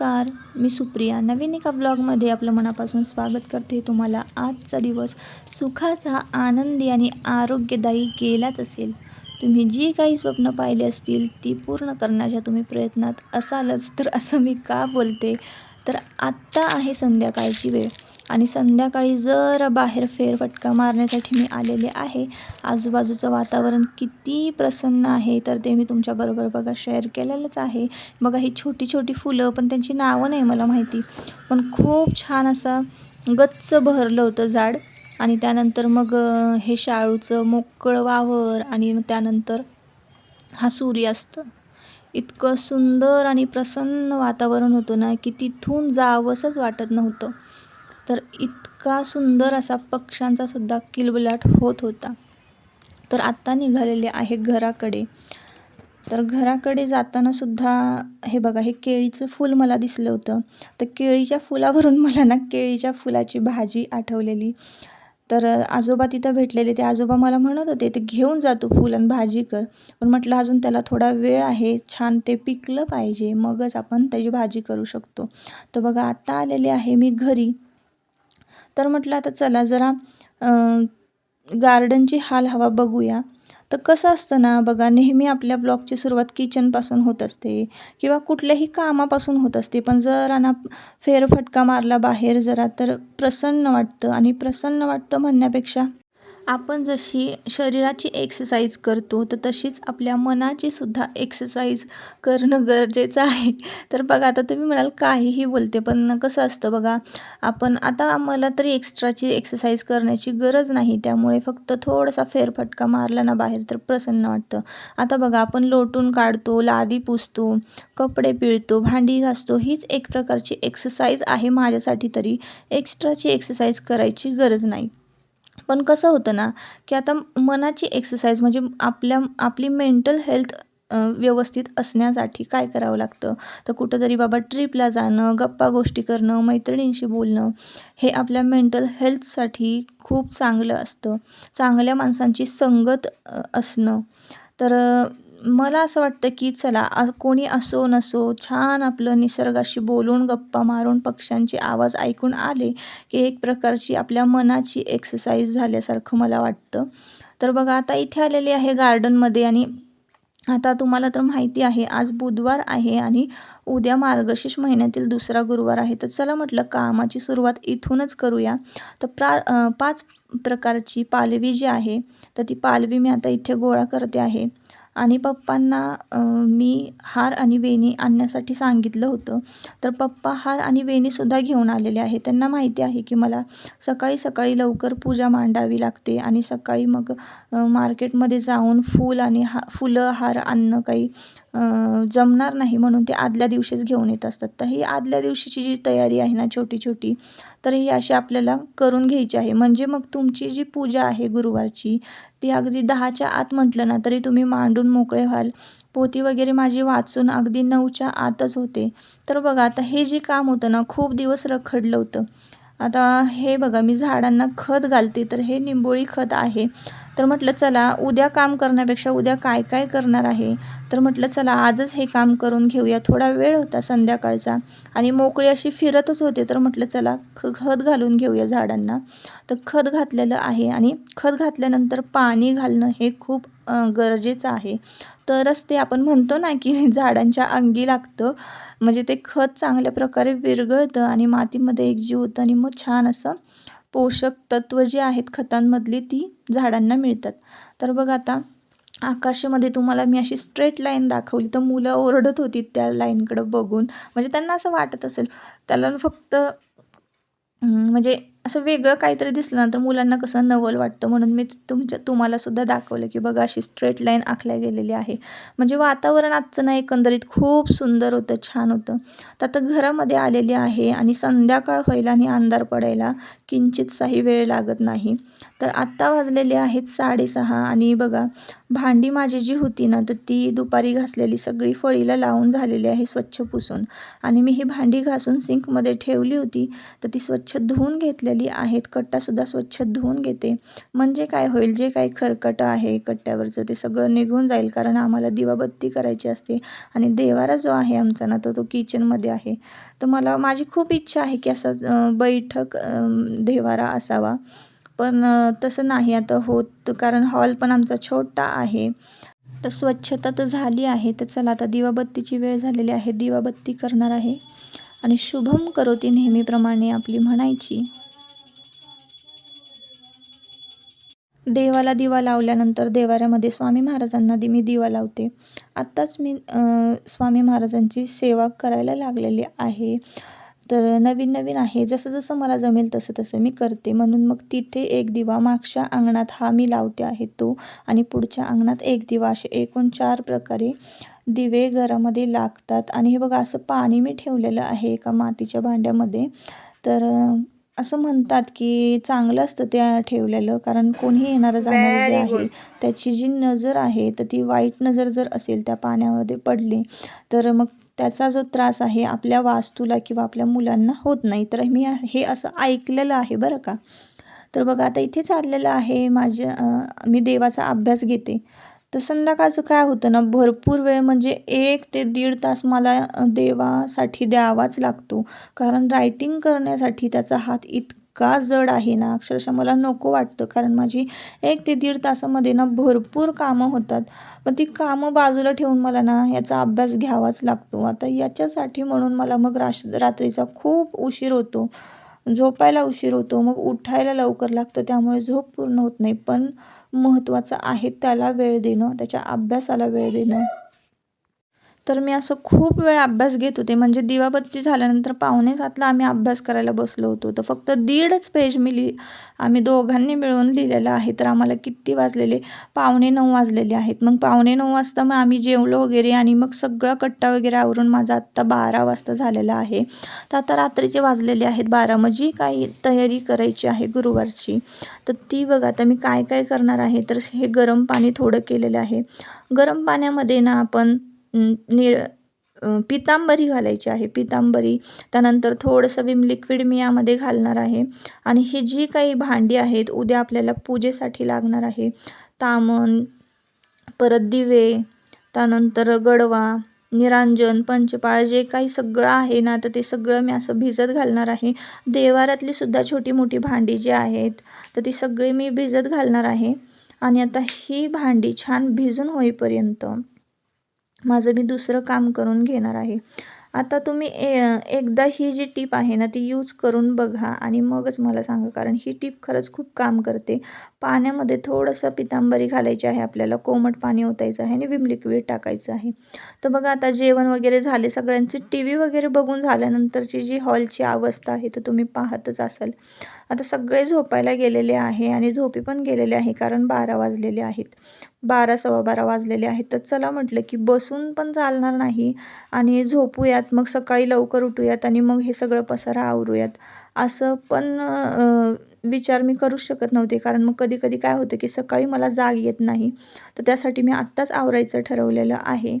नमस्कार मी सुप्रिया. नवीन एका ब्लॉगमध्ये आपलं मनापासून स्वागत करते. तुम्हाला आजचा दिवस सुखाचा आनंदी आणि आरोग्यदायी गेलाच असेल. तुम्ही जी काही स्वप्न पाहिले असतील ती पूर्ण करण्याच्या तुम्ही प्रयत्नात असालच. तर असं मी का बोलते? तर आत्ता आहे संध्याकाळची वेळ. आणि संध्याकाळी जरा बाहेर फेरफटका मारण्यासाठी मी आलेले आहे. आजूबाजूचं वातावरण किती प्रसन्न आहे तर ते मी तुमच्याबरोबर बघा शेअर केलेलंच आहे. बघा ही छोटी छोटी फुलं पण त्यांची नावं नाही मला माहिती. पण खूप छान असं गच्च भरलं होतं झाड. आणि त्यानंतर मग हे शाळूचं मोकळं वावर आणि त्यानंतर हा सूर्यास्त. इतकं सुंदर आणि प्रसन्न वातावरण होतं ना की तिथून जावंसंच वाटत नव्हतं. तर इतका सुंदर असा पक्ष्यांचा सुद्धा किलबिलाट होत होता. तर आत्ता निघालेले आहे घराकडे. तर घराकडे जाताना सुद्धा हे बघा हे केळीचं फूल मला दिसलं होतं. तर केळीच्या फुलावरून मला ना केळीच्या फुलाची भाजी आठवलेली. तर आजोबा तिथं भेटलेले. ते आजोबा मला म्हणत होते ते घेऊन जातो फूल आणि भाजी कर. पण म्हटलं अजून त्याला थोडा वेळ आहे. छान ते पिकलं पाहिजे. मगच आपण त्याची भाजी करू शकतो. तर बघा आत्ता आलेले आहे मी घरी. तर म्हटलं आता चला जरा गार्डनची हाल हवा बघूया. तर कसं असतं ना बघा नेहमी आपल्या ब्लॉगची सुरुवात किचनपासून होत असते किंवा कुठल्याही कामापासून होत असते. पण जरा ना फेरफटका मारला बाहेर जरा तर प्रसन्न वाटतं. आणि प्रसन्न वाटतं म्हणण्यापेक्षा आपण जशी शरीराची एक्सरसाइज करतो तर तशीच आपल्या मनाची सुद्धा एक्सरसाइज करणं गरजेचं आहे. तर बघा आता तुम्ही म्हणाल काहीही बोलते पण कसं असतं बघा आपण आता मला तरी एक्स्ट्राची एक्सरसाइज करण्याची गरज नाही त्यामुळे फक्त थोडासा फेरफटका मारला ना बाहेर तर प्रसन्न वाटतं. आता बघा आपण लोटून काढतो लादी पुसतो कपडे पिळतो भांडी घासतो हीच एक प्रकारची एक्सरसाइज आहे माझ्यासाठी तरी. एक्स्ट्राची एक्सरसाइज करायची गरज नाही. पण कसं होतं ना की आता मनाची एक्सरसाइज म्हणजे आपल्या आपली मेंटल हेल्थ व्यवस्थित असण्यासाठी काय करावं लागतं? तर कुठंतरी बाबा ट्रिपला जाणं गप्पा गोष्टी करणं मैत्रिणींशी बोलणं हे आपल्या मेंटल हेल्थसाठी खूप चांगलं असतं. चांगल्या माणसांची संगत असणं. तर मला असं वाटतं की चला कोणी असो नसो छान आपलं निसर्गाशी बोलून गप्पा मारून पक्ष्यांचे आवाज ऐकून आले की एक प्रकारची आपल्या मनाची एक्सरसाइज झाल्यासारखं मला वाटतं. तर बघा आता इथे आलेली आहे गार्डनमध्ये आणि आता तुम्हाला तर माहिती आहे आज बुधवार आहे आणि उद्या मार्गशीर्ष महिन्यातील दुसरा गुरुवार आहे. तर चला म्हटलं कामाची सुरुवात इथूनच करूया. तर प्रा पाच प्रकारची पालवी जी आहे तर ती पालवी मी आता इथे गोळा करते आहे. आणि पप्पांना मी हार आणि वेणी आणण्यासाठी सांगितलं होतं. तर पप्पा हार आणि वेणीसुद्धा घेऊन आलेले आहे त्यांना माहिती आहे की मला सकाळी सकाळी लवकर पूजा मांडावी लागते आणि सकाळी मग मार्केटमध्ये जाऊन फूल आणि हा फुलं हार आणणं काही जमणार नाही म्हणून ते आदल्या दिवशीच घेऊन येत असतात. तर ही आदल्या दिवशीची जी तयारी आहे ना छोटी छोटी तर ही अशी आपल्याला करून घ्यायची आहे. म्हणजे मग तुमची जी पूजा आहे गुरुवारची ती अगदी दहाच्या आत म्हटलं ना तरी तुम्ही मांडून मोकळे व्हाल. पोती वगैरे माझी वाचून अगदी नऊच्या आतच होते. तर बघा आता हे जे काम होतं ना खूप दिवस रखडलं होतं. आता हे बघा मी झाडांना खत घालते तर हे निंबोळी खत आहे. तर म्हटलं चला उद्या काम करण्यापेक्षा उद्या काय काय करणार आहे? तर म्हटलं चला आजच हे काम करून घेऊया. थोडा वेळ होता संध्याकाळचा आणि मोकळी अशी फिरतच होते. तर म्हटलं चला ख खत घालून घेऊया झाडांना. तर खत घातलेलं आहे आणि खत घातल्यानंतर पाणी घालणं हे खूप गरजेचं आहे. तरच ते आपण म्हणतो ना की झाडांच्या अंगी लागतं. म्हणजे ते खत चांगल्या प्रकारे विरघळतं आणि मातीमध्ये एकजीव होतं आणि मग छान असं पोषक तत्त्व जी आहेत खतांमधली ती झाडांना मिळतात. तर बघ आता आकाशामध्ये तुम्हाला मी अशी स्ट्रेट लाईन दाखवली तर मुलं ओरडत होती त्या लाईनकडं बघून. म्हणजे त्यांना असं वाटत असेल त्याला फक्त म्हणजे असं वेगळं काहीतरी दिसलं ना तर मुलांना कसं नवल वाटतं म्हणून मी तुमच्या तुम्हाला सुद्धा दाखवलं की बघा अशी स्ट्रेट लाईन आखल्या गेलेली आहे. म्हणजे वातावरण आजचं ना एकंदरीत खूप सुंदर होतं छान होतं. तर आता घरामध्ये आलेली आहे आणि संध्याकाळ व्हायला आणि अंधार पडायला किंचितसाही वेळ लागत नाही. तर आत्ता वाजलेले आहेत साडेसहा आणि बघा भांडी माझी जी होती ना तर ती दुपारी घासलेली सगळी फळीला लावून झालेली आहे स्वच्छ पुसून. आणि मी ही भांडी घासून सिंकमध्ये ठेवली होती तर ती स्वच्छ धुवून घेतलेली आहेत. कट्टासुद्धा स्वच्छ धुवून घेते. म्हणजे काय होईल? जे काही खरकटं आहे कट्ट्यावरचं ते सगळं निघून जाईल कारण आम्हाला दिवाबत्ती करायची असते. आणि देवारा जो आहे आमचा ना तर तो किचनमध्ये आहे. तर मला माझी खूप इच्छा आहे की असा बैठक देवारा असावा. पण तसं नाही. आता होत कारण हॉल पण आमचा छोटा आहे. तर स्वच्छता तर झाली आहे तर चला आता दिवाबत्तीची वेळ झालेली आहे. दिवाबत्ती करणार आहे. आणि शुभम करोती नेहमीप्रमाणे आपली म्हणायची. देवाला दिवा लावल्यानंतर देवाऱ्यामध्ये स्वामी महाराजांना दि मी दिवा लावते. आत्ताच मी स्वामी महाराजांची सेवा करायला लागलेली आहे. तर नवीन नवीन आहे. जसं जसं मला जमेल तसं तसं मी करते. म्हणून मग तिथे एक दिवा मागच्या अंगणात हा मी लावते आहे तो आणि पुढच्या अंगणात एक दिवा. असे एकूण चार प्रकारे दिवे घरामध्ये लागतात. आणि हे बघा असं पाणी मी ठेवलेलं आहे एका मातीच्या भांड्यामध्ये. तर असं म्हणतात की चांगलं असतं त्या ठेवलेलं. कारण कोणीही येणारं जाणारं जे आहे. त्याची जी नजर आहे तर ती वाईट नजर जर असेल त्या पाण्यामध्ये पडली तर मग त्याचा जो त्रास आहे आपल्या वास्तूला किंवा आपल्या मुलांना होत नाही. तर मी हे असं ऐकलेलं आहे बरं का. तर बघा आता इथे चाललेलं आहे माझ्या मी देवाचा अभ्यास घेते. तर संध्याकाळचं काय होतं ना भरपूर वेळ म्हणजे एक ते दीड तास मला देवासाठी द्यावाच लागतो. कारण रायटिंग करण्यासाठी त्याचा हात इतका जड आहे ना अक्षरशः मला नको वाटतं. कारण माझी एक ते दीड तासामध्ये ना भरपूर कामं होतात. पण ती कामं बाजूला ठेवून मला ना याचा अभ्यास घ्यावाच लागतो. आता याच्यासाठी म्हणून मला मग राश रात्रीचा खूप उशीर होतो. झोपायला उशीर होतो. मग उठायला लवकर लागतं. त्यामुळे झोप पूर्ण होत नाही. पण महत्त्वाचं आहे त्याला वेळ देणं त्याच्या अभ्यासाला वेळ देणं. तर मी असं खूप वेळ अभ्यास घेत होते. म्हणजे दिवाबत्ती झाल्यानंतर पाहुणे सातला आम्ही अभ्यास करायला बसलो होतो. तर फक्त दीडच पेज मी लिहि आम्ही दोघांनी मिळून लिहिलेलं आहे. तर आम्हाला किती वाजलेले? पावणे नऊ वाजलेले आहेत. मग पावणे नऊ वाजता मग आम्ही जेवलो वगैरे आणि मग सगळा कट्टा वगैरे आवरून माझा आत्ता बारा वाजता झालेला आहे. तर आता रात्रीचे वाजलेले आहेत. बारा म्हणजे काही तयारी करायची आहे गुरुवारची. तर ती बघा आता मी काय काय करणार आहे? तर हे गरम पाणी थोडं केलेलं आहे. गरम पाण्यामध्ये ना आपण नि पितांबरी घालायची आहे. पितांबरी त्यानंतर थोडंसं विम लिक्विड मी यामध्ये घालणार आहे. आणि ही जी काही भांडी आहेत उद्या आपल्याला पूजेसाठी लागणार आहे. तामण परत दिवे त्यानंतर गडवा निरांजन पंचपाळ जे काही सगळं आहे ना तर ते सगळं मी असं भिजत घालणार आहे. देवारातली सुद्धा छोटी मोठी भांडी जी आहेत तर ती सगळी मी भिजत घालणार आहे. आणि आता ही भांडी छान भिजून होईपर्यंत माझं मी दुसरं काम करून घेणार आहे. आता तुम्ही ए एकदा ही जी टीप आहे ना ती यूज करून बघा आणि मगच मला सांगा कारण ही टीप खरंच खूप काम करते. पाण्यामध्ये थोडंसं पितांबरी घालायची आहे आपल्याला कोमट पाणी ओतायचं आहे आणि विम लिक्विड टाकायचं आहे. तर बघा आता जेवण वगैरे झाले सगळ्यांची टी व्ही वगैरे बघून झाल्यानंतरची जी हॉलची अवस्था आहे तर तुम्ही पाहतच असाल. आता सगळे झोपायला गेलेले आहे आणि झोपी पण गेलेले आहे कारण बारा वाजलेले आहेत. बारा सव्वा बारा वाजलेले आहेत. तर चला म्हटलं की बसून पण चालणार नाही आणि झोपूयात मग सकाळी लवकर उठूयात आणि मग हे सगळं पसारा आवरूयात. असं पण विचार मी करूच शकत नव्हते. कारण मग कधी कधी काय होतं की सकाळी मला जाग येत नाही. तर त्यासाठी मी आत्ताच आवरायचं ठरवलेलं आहे.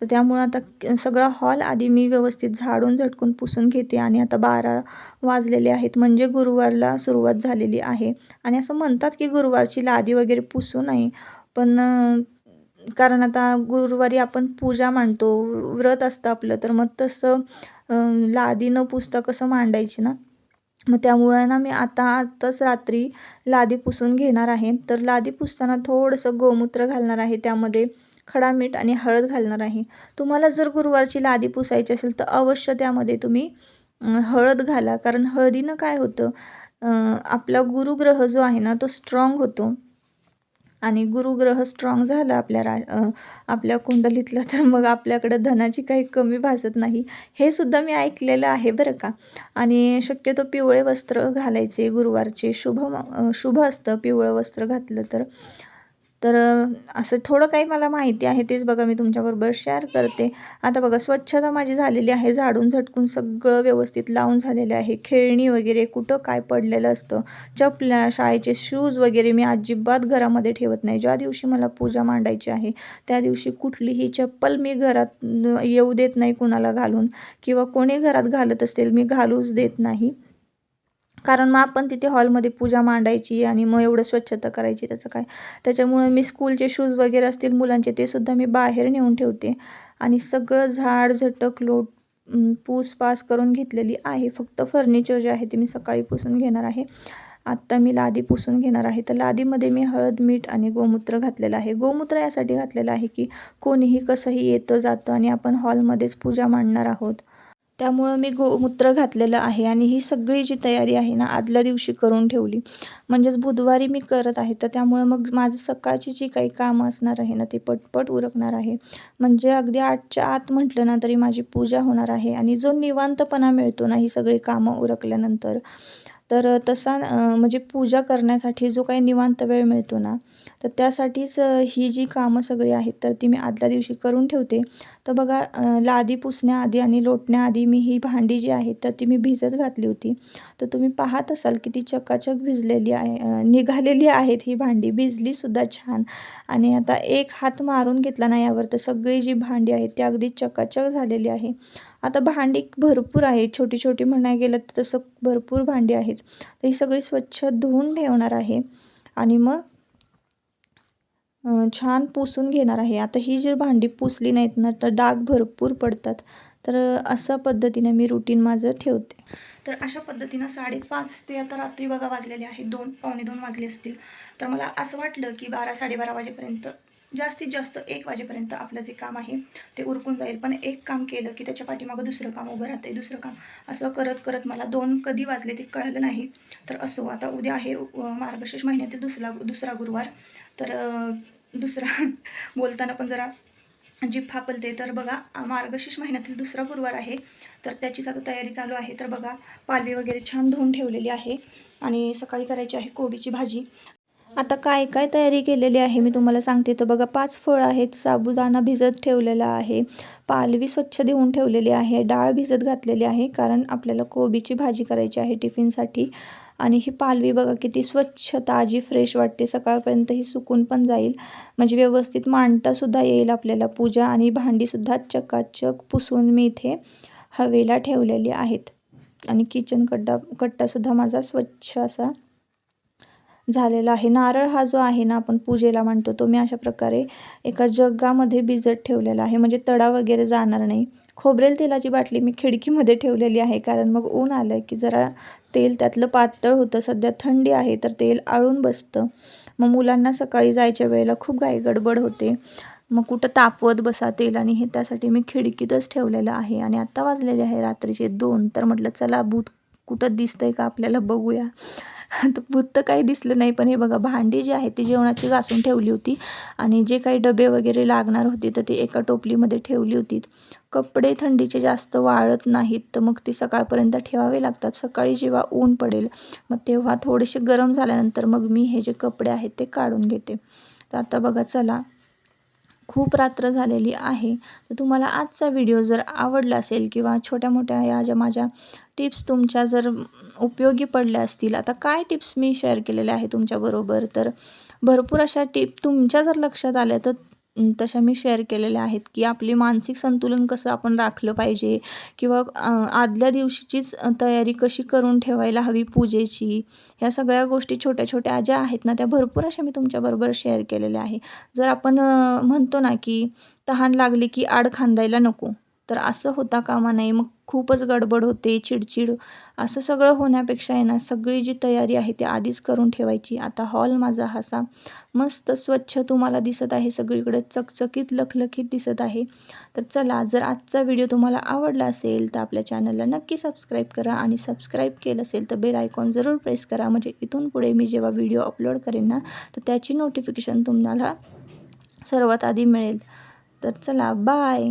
तर त्यामुळं आता सगळा हॉल आधी मी व्यवस्थित झाडून झटकून पुसून घेते आणि आता बारा वाजलेले आहेत. म्हणजे गुरुवारला सुरुवात झालेली आहे. आणि असं म्हणतात की गुरुवारची लादी वगैरे पुसू नये. पण कारण आता गुरुवारी आपण पूजा मांडतो व्रत असतं आपलं तर मग तसं लादीनं लादी न पुसता कसं मांडायची ना? मग त्यामुळं ना मी आता आत्ताच रात्री लादी पुसून घेणार आहे. तर लादी पुसताना थोडंसं गोमूत्र घालणार आहे त्यामध्ये खडा मीठ आणि हळद घालणार आहे. तुम्हाला जर गुरुवारची लादी पुसायची असेल तर अवश्य त्यामध्ये तुम्ही हळद घाला. कारण हळदीनं काय होतं आपला गुरुग्रह जो आहे ना तो स्ट्रॉंग होतो. आणि गुरुग्रह स्ट्रॉंग झाला आपल्या रा आपल्या कुंडलीतला तर मग आपल्याकडं धनाची काही कमी भासत नाही. हे सुद्धा मी ऐकलेलं आहे बरं का. आणि शक्यतो पिवळे वस्त्र घालायचे गुरुवारचे शुभ शुभ असतं पिवळं वस्त्र घातलं तर. तर असं थोडं काही मला माहिती आहे तेच बघा मी तुमच्याबरोबर शेअर करते. आता बघा स्वच्छता माझी झालेली आहे झाडून झटकून सगळं व्यवस्थित लावून झालेलं आहे. खेळणी वगैरे कुठं काय पडलेलं असतं? चपल्या शाळेचे शूज वगैरे मी अजिबात घरामध्ये ठेवत नाही. ज्या दिवशी मला पूजा मांडायची आहे त्या दिवशी कुठलीही चप्पल मी घरात येऊ देत नाही कुणाला घालून. किंवा कोणी घरात घालत असेल मी घालूच देत नाही. कारण मग आपण तिथे हॉलमध्ये पूजा मांडायची आणि मग एवढं स्वच्छता करायची त्याचं काय. त्याच्यामुळं मी स्कूलचे शूज वगैरे असतील मुलांचे ते सुद्धा मी बाहेर नेऊन ठेवते. आणि सगळं झाड झटक लोट पूसपास पूस पास करून घेतलेली आहे. फक्त फर्निचर जे आहे ते मी सकाळी पुसून घेणार आहे. आत्ता मी लादी पुसून घेणार आहे. तर लादीमध्ये मी हळद मीठ आणि गोमूत्र घातलेलं आहे. गोमूत्र यासाठी घातलेलं आहे की कोणीही कसंही येतं जातं आणि आपण हॉलमध्येच पूजा मांडणार आहोत. त्यामुळं मी गोमूत्र घातलेलं आहे आणि ही सगळी जी तयारी आहे ना आदल्या दिवशी करून ठेवली. म्हणजेच बुधवारी मी करत आहे तर त्यामुळं मग माझं सकाळची जी काही कामं असणार आहे ना ती पटपट उरकणार आहे. म्हणजे अगदी आठच्या आत म्हटलं ना तरी माझी पूजा होणार आहे आणि जो निवांतपणा मिळतो ना ही सगळी कामं उरकल्यानंतर तर तसा म्हणजे पूजा करण्यासाठी जो काही निवांत वेळ मिळतो ना तर त्यासाठीच ही जी कामं सगळी आहेत तर ती मी आदल्या दिवशी करून ठेवते. तर बघा लादी पुसण्याआधी आणि लोटण्याआधी मी ही भांडी जी आहेत तर ती मी भिजत घातली होती. तर तुम्ही पाहत असाल की ती चकाचक भिजलेली आहे निघालेली आहेत ही भांडी. भिजलीसुद्धा छान. आणि आता एक हात मारून घेतला ना यावर तर सगळी जी भांडी आहेत ती अगदी चकाचक झालेली आहे. आता भांडी भरपूर आहेत. छोटी छोटी म्हणायला गेलं तर तसं भरपूर भांडी आहेत. तर ही सगळी स्वच्छ धुवून ठेवणार आहे. आणि मग छान पुसून घेणार आहे. आता ही जी भांडी पुसली नाहीत ना तर डाग भरपूर पडतात. तर अशा पद्धतीने मी रुटीन माझं ठेवते. तर अशा पद्धतीनं साडेपाच ते आता रात्री बघा वाजलेले आहे दोन पावणे दोन वाजले असतील. तर मला असं वाटलं की बारा साडेबारा वाजेपर्यंत जास्तीत जास्त एक वाजेपर्यंत आपलं जे काम आहे ते उरकून जाईल. पण एक काम केलं की त्याच्या पाठीमागं दुसरं काम उभं राहते दुसरं काम असं करत करत मला दोन कधी वाजले ते कळलं नाही. तर असो आता उद्या आहे मार्गशीर्ष महिन्यातील दुसरा दुसरा गुरुवार. तर दुसरा बोलताना पण जरा जीभ फापलते. तर बघा मार्गशीर्ष महिन्यातील दुसरा गुरुवार आहे. तर त्याचीच आता तयारी चालू आहे. तर बघा पालवी वगैरे छान धुवून ठेवलेली आहे. आणि सकाळी करायची आहे कोबीची भाजी. आता काय काय तयारी केलेली आहे मी तुम्हाला सांगते. तर बघा पाच फळं आहेत. साबुदाणा भिजत ठेवलेला आहे. पालवी स्वच्छ देऊन ठेवलेली आहे. डाळ भिजत घातलेली आहे कारण आपल्याला कोबीची भाजी करायची आहे टिफिनसाठी. आणि ही पालवी बघा किती स्वच्छ ताजी फ्रेश वाटते. सकाळपर्यंत ही सुकून पण जाईल. म्हणजे व्यवस्थित मांडतासुद्धा येईल आपल्याला पूजा आणि भांडीसुद्धा चकाचक पुसून मी इथे हवेला ठेवलेली आहेत. आणि किचन कड्डा कट्टासुद्धा माझा स्वच्छ असा झालेला आहे. नारळ हा जो आहे ना आपण पूजेला मांडतो तो मी अशा प्रकारे एका जगामध्ये भिजत ठेवलेला आहे. म्हणजे तडा वगैरे जाणार नाही. खोबरेल तेलाची बाटली मी खिडकीमध्ये ठेवलेली आहे कारण मग ऊन आलं की जरा तेल त्यातलं पातळ होतं. सध्या थंडी आहे तर तेल आळून बसतं. मग मुलांना सकाळी जायच्या वेळेला खूप गाय गडबड होते. मग कुठं तापवत बसा तेल आणि हे त्यासाठी मी खिडकीतच ठेवलेलं आहे. आणि आत्ता वाजलेले आहे रात्रीचे दोन तर म्हटलं चला भूत कुठं दिसतंय का आपल्याला बघूया. तर भूत काही दिसलं नाही पण हे बघा भांडी जी आहे ती जेवणाची घासून ठेवली होती. आणि जे काही डबे वगैरे लागणार होते तर ते एका टोपलीमध्ये ठेवली होती. कपडे थंडीचे जास्त वाळत नाहीत तर मग ते सकाळपर्यंत ठेवावे लागतात. सकाळी जेव्हा ऊन पडेल मग तेव्हा थोडेसे गरम झाल्यानंतर मग मी हे जे कपडे आहेत ते काढून घेते. तर आता बघा चला. खूप रात्र झालेली आहे. तर तुम्हाला आजचा व्हिडिओ जर आवडला असेल किंवा छोट्या मोठ्या या ज्या माझ्या टिप्स तुमच्या जर उपयोगी पडल्या असतील आता काय टिप्स मी शेअर केलेल्या आहे तुमच्याबरोबर तर भरपूर अशा टिप तुमच्या जर लक्षात आल्या तर तशा मी शेअर केलेल्या आहेत की आपली मानसिक संतुलन कसं आपण राखलं पाहिजे किंवा आदल्या दिवशीचीच तयारी कशी करून ठेवायला हवी पूजेची. ह्या सगळ्या गोष्टी छोट्या छोट्या ज्या आहेत ना त्या भरपूर अशा मी तुमच्याबरोबर शेअर केलेल्या आहे. जर आपण म्हणतो ना की तहान लागली की आड खांदायला नको. तर असं होता कामा नाही मग खूपच गडबड होते चिडचिड. असं सगळं होण्यापेक्षा आहे ना सगळी जी तयारी आहे ती आधीच करून ठेवायची. आता हॉल माझा असा मस्त स्वच्छ तुम्हाला दिसत आहे. सगळीकडे चकचकीत लखलखीत दिसत आहे. तर चला जर आजचा व्हिडिओ तुम्हाला आवडला असेल तर आपल्या चॅनलला नक्की सबस्क्राईब करा आणि सबस्क्राईब केलं असेल तर बेल आयकॉन जरूर प्रेस करा. म्हणजे इथून पुढे मी जेव्हा व्हिडिओ अपलोड करेन ना तर त्याची नोटिफिकेशन तुम्हाला सर्वात आधी मिळेल. तर चला बाय!